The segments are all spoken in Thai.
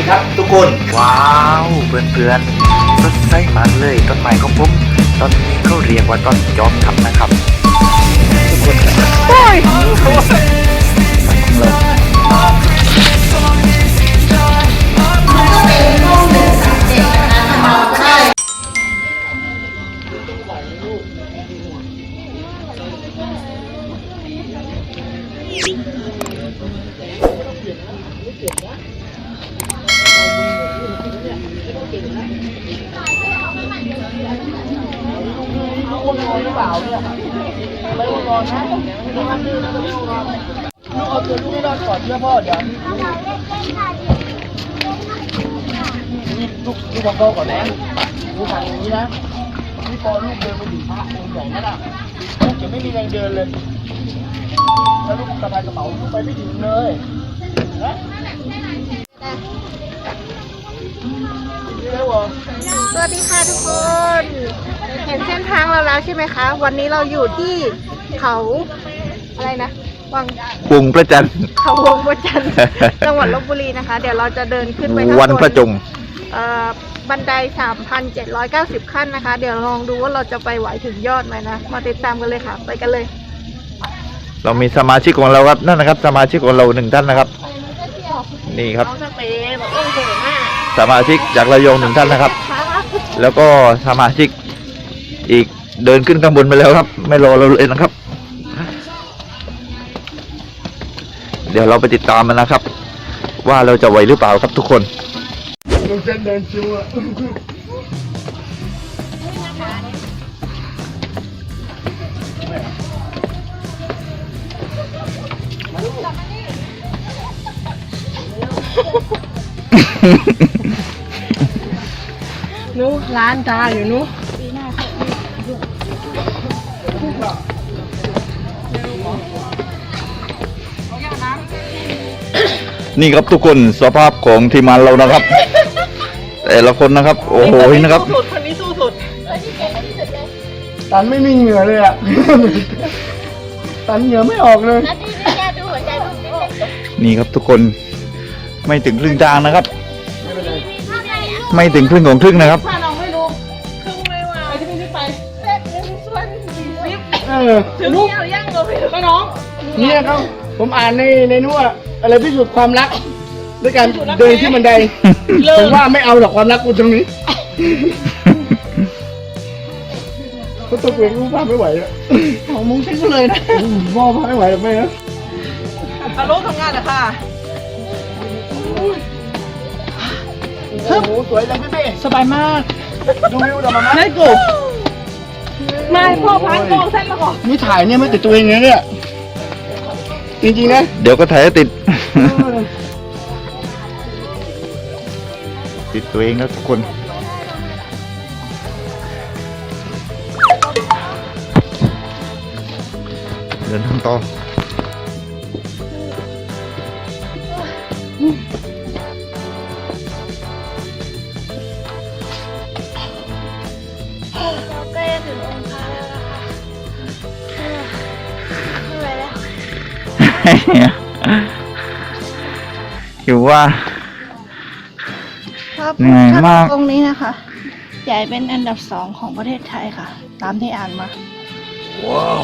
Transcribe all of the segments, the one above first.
ดีครับทุกคน ว้าวเพื่อนๆสดใสมากเลยต้นไม้ของผมต้นนี้เขาเรียกว่าต้นจอมทับนะครับทุกคน หรือเปล่าเนี่ยไม่ต้อนอนนะไม่ต้องดื้อนะลูกนอนลูกเอาตัวลูกให้รอดก่อนเชื่อพ่อเดี๋ยวนี่ลูกลูกของพ่อก่อนนะลูกทำอย่างนี้นะนี่พอลูกเดินไปถึงพระองค์ใหญ่นั่นอะลูกจะไม่มีแรงเดินเลยแล้วลูกสะพายกระเป๋าลูกไปไม่ถึงเลยนะสวัสดีค่ะทุกคน ห็นเส้นทางเราแล้วใช่ไหมคะ วันนี้เราอยู่ที่เขาอะไรนะวังกรุงประจันทร์เขาวงประจันทร์จังหวัดลบบุรีนะคะ เดี๋ยวเราจะเดินขึ้นไปข้างบนวันพระจงเอ่อบันได 3,790 ขั้นนะคะ เดี๋ยวลองดูว่าเราจะไปไหวถึงยอดไหมนะ มาติดตามกันเลยค่ะ ไปกันเลย เรามีสมาชิกของเราครับนั่นนะครับ สมาชิกของเราหนึ่งท่านนะครับ นี่ครับ น้องสเปรย์บอกโอ้โหมากสมาชิกจากระยองหนึ่งท่านนะครับ แล้วก็สมาชิก อีกเดินขึ้นข้างบนไปแล้วครับ ไม่รอเราเลยนะครับ เดี๋ยวเราไปติดตามมันนะครับ ว่าเราจะไหวหรือเปล่าครับทุกคนนู้ร้านตาอยู่นู้ นี่ครับทุกคนสภาพของทีมงานเรานะครับ แต่ละคนนะครับ โอ้โหนะครับสุดคนนี้สู้สุด ตันไม่มีเหงื่อเลยอะ ตันเหงื่อไม่ออกเลยนี่ครับทุกคนไม่ถึงครึ่งทางนะครับไม่ถึงครึ่งของครึ่งนะครับ ถ้าเราไม่รู้ครึ่งไม่ว่าไปที่พี่ไปเล็ดหนึ่งส่วนสี่สิบเออถึงเอายังเราไม่รู้น้องเนี่ยเขาผมอ่านในในนู้นว่า อะไรพิสูจน์ความรักด้วยการเดินขึ้นบันไดผมว่าไม่เอาหรอกความรักกูตรงนี้ก็ตัวเองรู้ว่าไม่ไหวแล้วของมึงทิ้งเลยนะว่าไม่ไหวหรอกแม่นะฮัลโหลทำงานเหรอค่ะ โอ้โหสวยจังพี่เป้สบายมากดูวิวเดี๋ยวมามาได้กูไม่พ่อพันกองเส้นมาก่อนนี่ถ่ายเนี่ยไม่ติดตัวเองนะเนี่ย จริงๆนะเดี๋ยวก็ถ่ายให้ติด ติดตัวเองแล้วทุกคน เดินทางต่อ คิดว่า ครับเหนื่อยมากตรงนี้นะคะ ใหญ่เป็นอันดับสองของประเทศไทยค่ะ ตามที่อ่านมา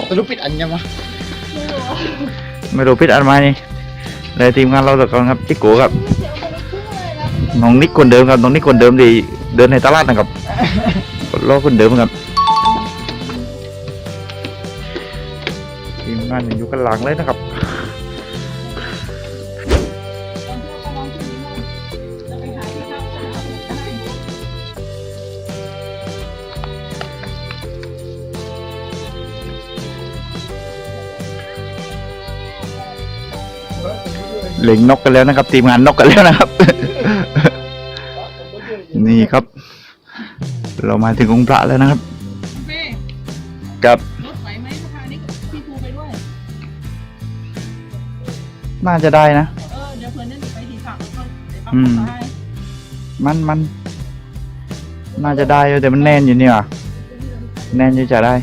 แต่รู้ปิดอันยังวะไม่รู้พิษอันไหมานี่เลยทีมงานเราตะกอนครับจิกโกครับน้องนิกคนเดิมครับน้องนิกคนเดิมดีเดินในตลาดนะครับรอคนเดิมครับทีมงานยังอยู่กันหลังเลยนะครับ เล็งนกกันแล้วนะครับ ทีมงานนกกันแล้วนะครับ นี่ครับ เรามาถึงองค์พระแล้วนะครับกับน่าจะได้นะเออเดี๋ยวเพื่อนนั่นไปที่ฝั่งเขาเดี๋ยวอืเขามไปมันมัน น่าจะได้อยู่แต่มันแน่นอยู่นี่ว่ะแน่นอยู่จะได้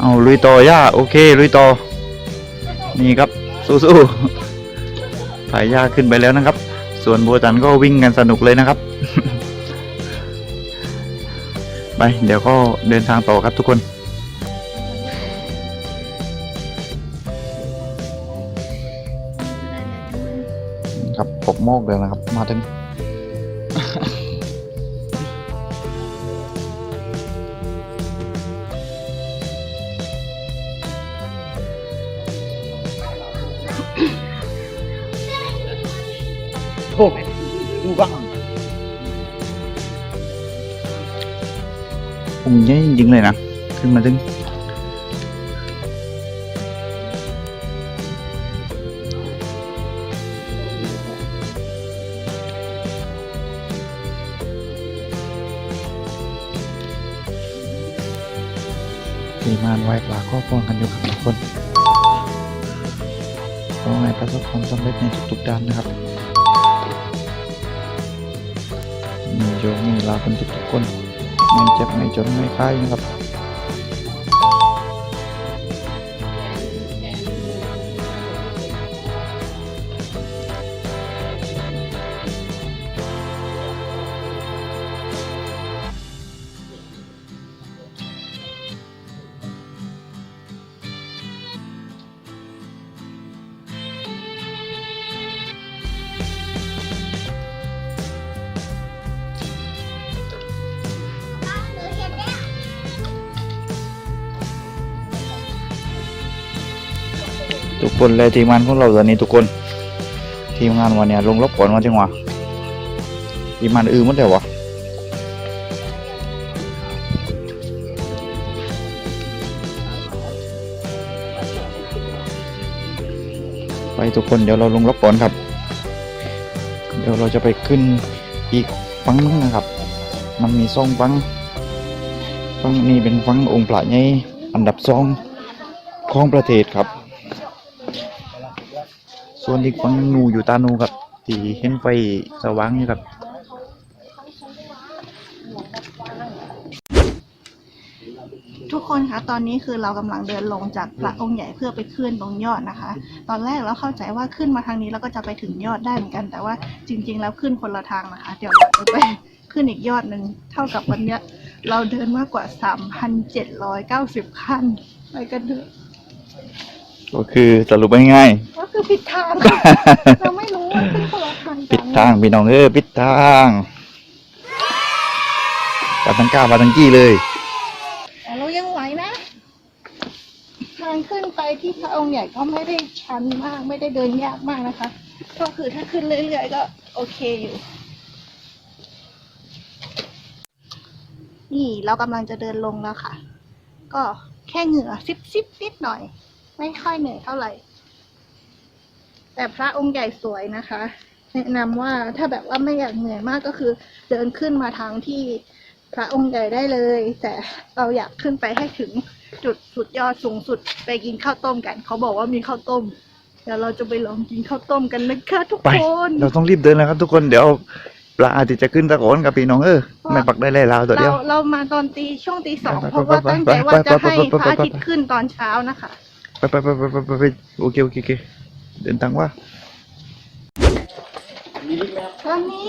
เอาลุยต่อย่าโอเคลุยต่อ นี่ครับสู้ๆสายย่าขึ้นไปแล้วนะครับ ส่วนบัวจันก็วิ่งกันสนุกเลยนะครับ ไปเดี๋ยวก็เดินทางต่อครับทุกคนครับปกโมกเลยนะครับ มาถึง ดูบ้างองค์ใหญ่จริงเลยนะ ขึ้นมาถึงทีมานไว้ปลาครอบครองกันอยู่ครับทุกคนขอให้ประสบความสำเร็จในทุกๆด้านนะครับ โยมมีลาคนทุกคนไม่เจ็บไม่จนไม่ไข้นะครับ ทุกคนเลยทีมงานของเราตอนนี้ทุกคน ทีมงานวันเนี้ยลงรบก่อนมาจังหวะทีมงานอื่นหมดเลยววะไปทุกคนเดี๋ยวเราลงรบก่อนครับ เดี๋ยวเราจะไปขึ้นอีกฟังนึงนะครับ มันมีซ่องฟังฟังนี้เป็นฟังองค์พระใหญ่อันดับสองของประเทศครับ ส่วนอีกฝั่งหนูอยู่ตาหนูครับที่เห็นไฟสว่างอยู่ครับทุกคนคะตอนนี้คือเรากำลังเดินลงจากพระองค์ใหญ่เพื่อไปขึ้นตรงยอดนะคะ ตอนแรกเราเข้าใจว่าขึ้นมาทางนี้แล้วก็จะไปถึงยอดได้เหมือนกัน แต่ว่าจริง ๆ แล้วขึ้นคนละทางนะคะ เดี๋ยวเราจะไปขึ้นอีกยอดหนึ่งเท่ากับวันเนี้ย เราเดินมากกว่า 3,790 ขั้นไปกันเถอะ ก็คือสรุปง่ายก็คือผิดทางเราไม่รู้ว่าขึ้นคนละทางๆกัปินดทางพี่น้องเออปิดทางปาทั้งก้าวปาทั้งกี้เลย แต่เรายังไหวนะ ทางขึ้นไปที่พระองค์ใหญ่ก็ไม่ได้ชันมากไม่ได้เดินยากมากนะคะ ก็คือถ้าขึ้นเรื่อยๆก็โอเคอยู่ นี่เรากำลังจะเดินลงแล้วค่ะ ก็แค่เหงื่อซิบซิบๆนิดหน่อย ไม่ค่อยเหนื่อยเท่าไหร่ แต่พระองค์ใหญ่สวยนะคะ แนะนำว่าถ้าแบบว่าไม่อยากเหนื่อยมากก็คือ เดินขึ้นมาทางที่พระองค์ใหญ่ได้เลย แต่เราอยากขึ้นไปให้ถึงจุดสุดยอดสูงสุดไปกินข้าวต้มกัน เขาบอกว่ามีข้าวต้มเดี๋ยวเราจะไปลองกินข้าวต้มกันนะคะทุกไปคนเราต้องรีบเดินแล้วครับทุกคนเดี๋ยวปลาอาจจะขึ้นตะโกนกับพี่น้องเออไม่ปักได้เลยลาวตัวเดีเรายวเรามาตอนตีช่วงตีสองไปไปเพราะว่าไปไปตั้งใจว่าไปจะไปให้ไปพไประไปอาทิตย์ขึ้นตอนเช้านะคะ ไปไปไปไปไปไปไปโอเคโอเคโอเคเดินทางว่าตอนนี้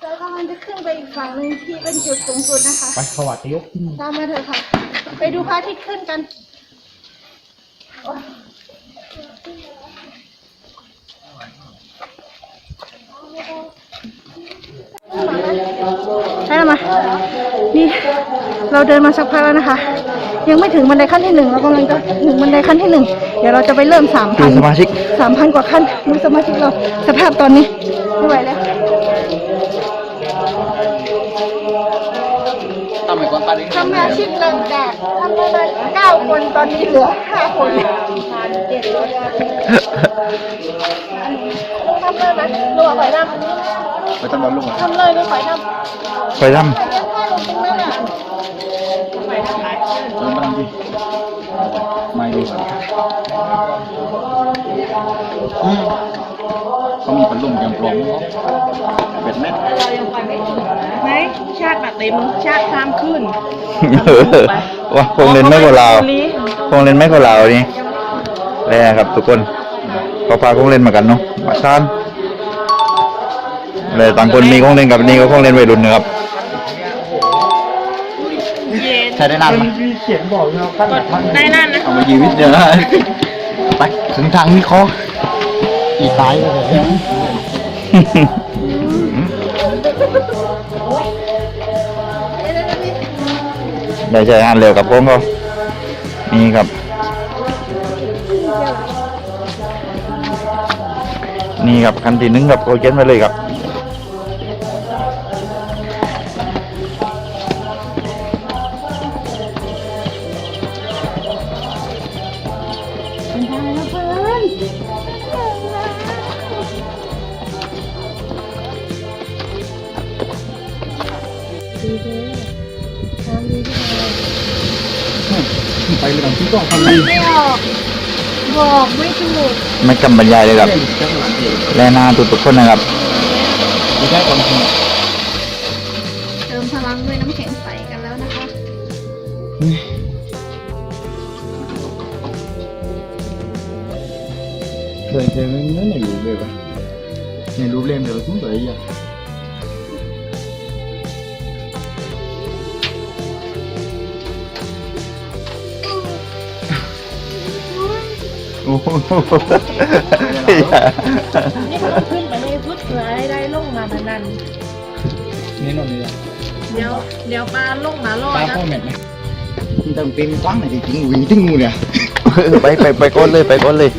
เรากำลังจะขึ้นไปอีกฝั่งหนึ่งที่เป็นจุดสูงสุดนะคะ ไปขวัดยกตามมาเถอะค่ะ ไปดูพระอาทิตย์ขึ้นกันโอ๊ยใช่แล้วมา นี่ เราเดินมาสักพักแล้วนะคะ ยังไม่ถึงบันไดขั้นที่หนึ่งเรากำลังจะถึงบันไดขั้นที่หนึ่งเดี๋ยวเราจะไปเริ่มสามดูพันสมาชิกสามพันกว่าขั้นดูสมาชิกเราสภาพตอนนี้ไม่ไหวแล้วทำไมก่อนปาดิสมาชิกเริ่มจากทำมาได้เก้าคนตอนนี้เหลือห้าคนพันเจ็ดร้อยลูกทำเลยไหมลูกเอาไข่ดำไปทำบอลลูกทำเลยลูกไข่ดำไปทไข่ดำให้ลงตรงนั้นอะำลงมาทำดิไม่ดีเขามีพัดลมยังปลอมเป็ดเม็ดเรายังไปไม่ถึงไหมชาติมาเต็มชาติข้ามขึ้นเออว่าคงเล่นไม่กว่าเราคงเล่นไม่กว่าเรานี่แล้วครับทุกคนพอพาคงเล่นมากันเนาะมาชานเลยต่างคนมีคงเล่นกับนี่ก็คงเล่นวัยรุ่นนะครับเย็น ใช้ได้นานไหมมีเขียนบอกเราขั้นหลักขั้นได้นั่นนะเอามาชีวิตเดียวนะไปถึงทางนี้คออีตายเลยได้ใช้งานเร็วกับพวกเขานี่ครับ นี่ครับคันที่หนึ่งครับโอเจนไปเลยครับ ไปเลยต่างที่กล้องทำดีไม่ออก บอกไม่ถูกไม่กำบรรยายเลยครับ และหน้าทุกๆคนนะครับไม่ใช่คนทเติมพลังด้วยน้ำแข็งใสกันแล้วนะคะำเคยเจอไม่ไม่รู้เลยว่ะในรูปเล่มเดี๋ยวคุ้มเลยอะ อ้โหนี่มันขึ้นไปในพุทธเลยได้ลงมามันนั่นนี่นนนี่เดี๋ยวเดี๋ยวปลาลงมารอตานะพ่อแม่ไหมมันต้องเป็นตั้งไหนจริงๆวิ่งตึ้งงูเนี่ย ไปไปไปก้นเลยไปก้นเลย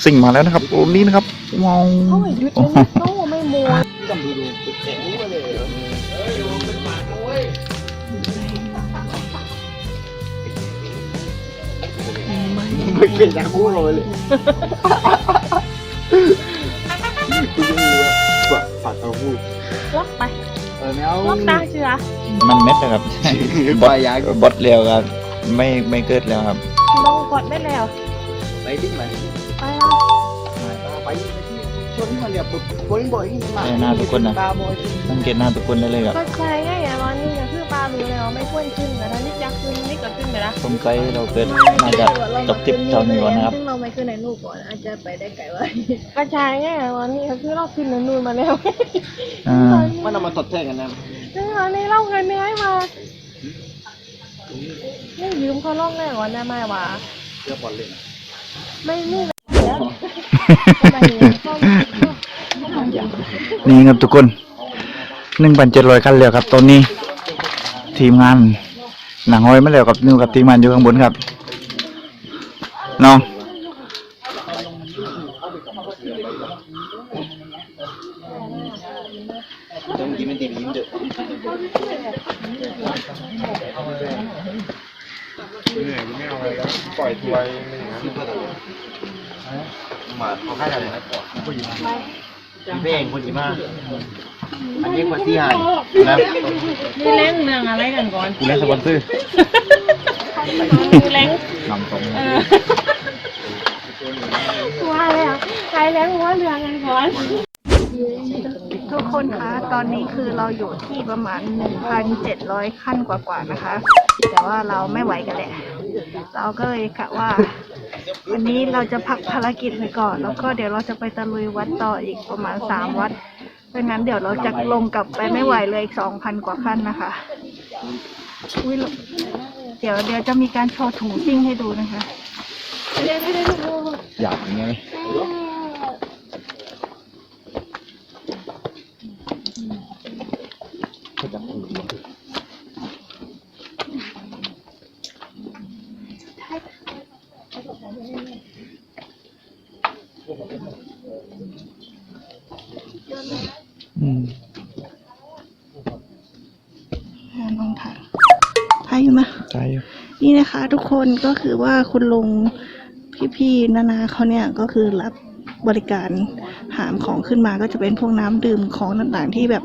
รถซิ่งมาแล้วนะครับโอ้นี้นะครับว้าวโอ้ยยุดไม่โต้ไม่มัวจำดูดูแข็งรู้เลยไม่เป็นจากกูเลยเลยกูจะมีว่าฝัดเอาพูดล็อกไปเออไม่เอาล็อกตาเชื่อมันเม็ดนะครับบอยยาบอทเร็วครับ ไม่ไม่เกิดแล้วครับลงกดได้แล้วไปดิ้งไปไปแล้วไปชนมันเนี่ยปุ๊บปุ๊บบ่อยมาตาบอยสังเกตหน้าทุกคนได้เลยครับก็ใช่ไงอะตอนนี้ก็คือปลารู้แล้วไม่ควรขึ้นแต่ถ้านิดอยากขึ้นนิดก็ขึ้นไปละสงสัยเราเกิดน่าจะจบทริปเท่านี้ก่อนนะครับซึ่งเราไม่ขึ้นในรูปก่อนอาจจะไปได้ไกลไว้ก็ใช่ไงอะตอนนี้ก็คือเราขึ้นนันนู่นมาแล้วอ่ามันเอามาสดแท้กันนะซึ่งตอนนี้เราเงินเนื้อยมาไม่ยืมเขาล่องแน่ก่อนได้ไหมวะเรื่องบอลเลยไม่นี่เลย นี่ครับทุกคนหนึ่งพันเจ็ดร้อยคันแล้วครับ ตอนนี้ ทีมงานหนังห้อยมาแล้วกับนิวกับทีมงานอยู่ข้างบนครับน้องต้องกินเป็นเต็มยิ้มเด้อมา เขาให้อะไรนะผู้หญิงพี่เพ่งผู้หญิงมากอันนี้คนที่หายนะนี่เล่นเรื่องอะไรกันก่อนกูเล่นสปอนเซอร์นี่เล่นนำตรงเออว่าแล้วใครเล่นว่าเรื่องกันก่อนทุกคนคะ ตอนนี้คือเราอยู่ที่ประมาณ 1,700 ขั้นกว่าๆนะคะ แต่ว่าเราไม่ไหวกันแหละ เราก็เลยกะว่า วันนี้เราจะพักภารกิจไปก่อน แล้วก็เดี๋ยวเราจะไปตะลุยวัดต่ออีกประมาณ3วัดเพราะงั้นเดี๋ยวเราจะลงกลับไปไม่ไหวเลยอีก2,000กว่าขั้นนะคะอุ๊ยเดี๋ยวเดี๋ยวจะมีการโชว์ถุงซิ่งให้ดูนะคะ อยากอย่างเงี้ย อืม ลองถ่ายให้ อยู่ไหม ใช่อยู่ นี่นะคะ ทุกคนก็คือว่าคุณลุงพี่ๆนานาเขาเนี่ยก็คือรับบริการหามของขึ้นมาก็จะเป็นพวกน้ำดื่มของต่างๆที่แบบ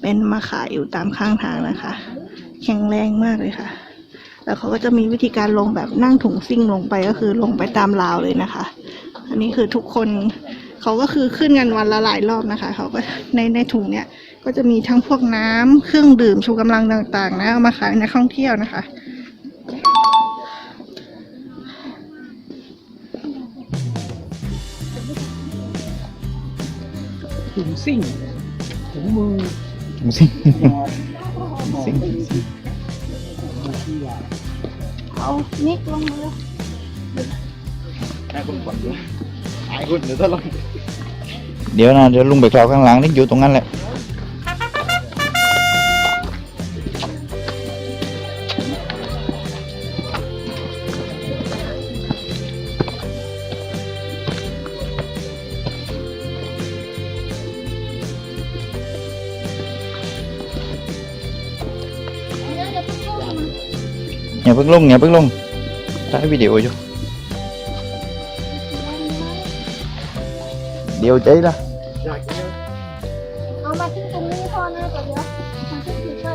เป็นมาขายอยู่ตามข้างทางนะคะ แข็งแรงมากเลยค่ะ แล้วเขาก็จะมีวิธีการลงแบบนั่งถุงซิ่งลงไปก็คือลงไปตามราวเลยนะคะ อันนี้คือทุกคนเขาก็คือขึ้นกันวันละหลายรอบนะคะ เขาก็ในในถุงเนี่ยก็จะมีทั้งพวกน้ำเครื่องดื่มชูกำลังต่างๆ นะเอามาขายในนักท่องเที่ยวนะคะ ถุงซิ่งถุงมือซิ่งยอดซิ่งเอานิกลงมาเลยให้คุณข เพิ่งลงอย่าเพิ่งลงถ่ายวิดีโออยู่ เดี๋ยวใจละอยากกินเอามาที่ตรงนี้พอนะเดี๋ยวเดี๋ยวมันจะถือไป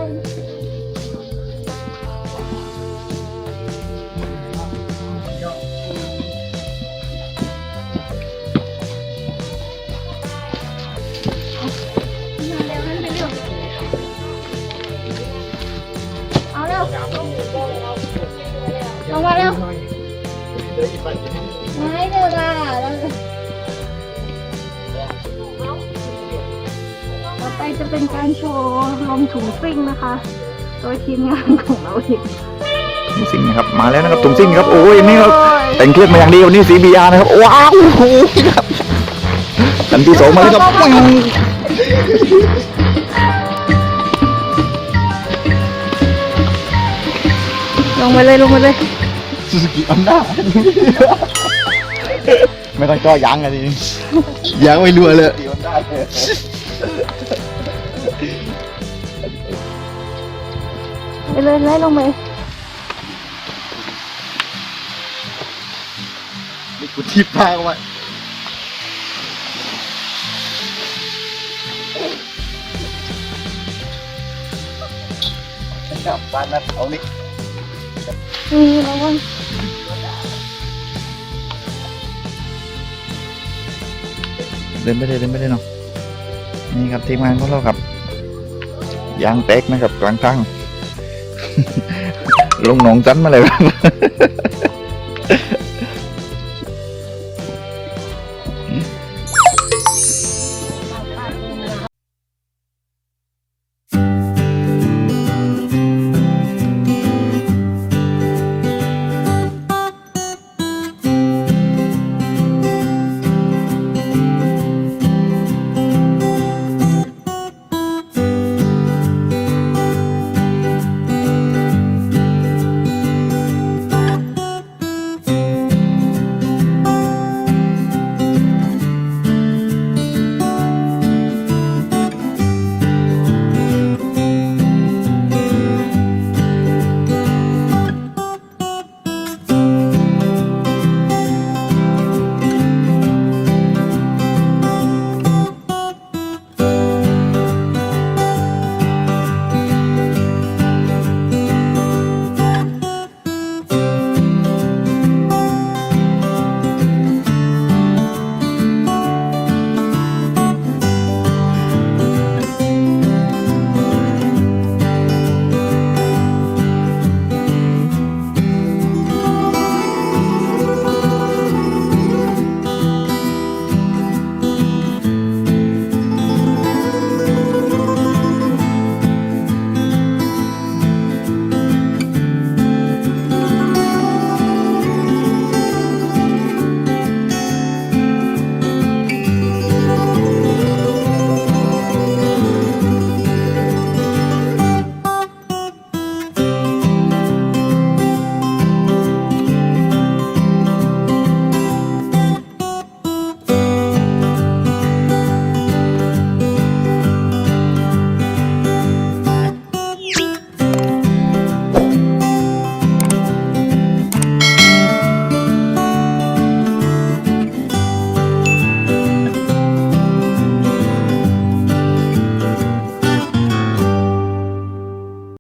ไม่เดือดอะแล้วต่อไปจะเป็นการโชว์ลงถุงซิ่งนะคะ โดยทีมงานของเราเองถุงซิ่งนะครับ มาแล้วนะครับถุงซิ่งครับ โอ้ยนี่ครับแต่งเครื่องมาอย่างดีวันนี้ CBR นะครับ ว้าวโอ้โหครับอันที่สองมาแล้วครับว้าวลงไปเลยลงไปเลยซูซูกิอันด้า ไม่ต้องจ่อยางอะทีนี้ยังไม่รัวเลยอันด้าเลยไปเลยไล่ลงไปนี่กูทิพพาเข้าไปกลับบ้านนะเอานี่อืมระวัง ดินไปเลยเดินไปเลยเนาะนี่ครับทีมงานของเราครับยางแตกนะครับกลางทางลงหนองจันมาเลยครับ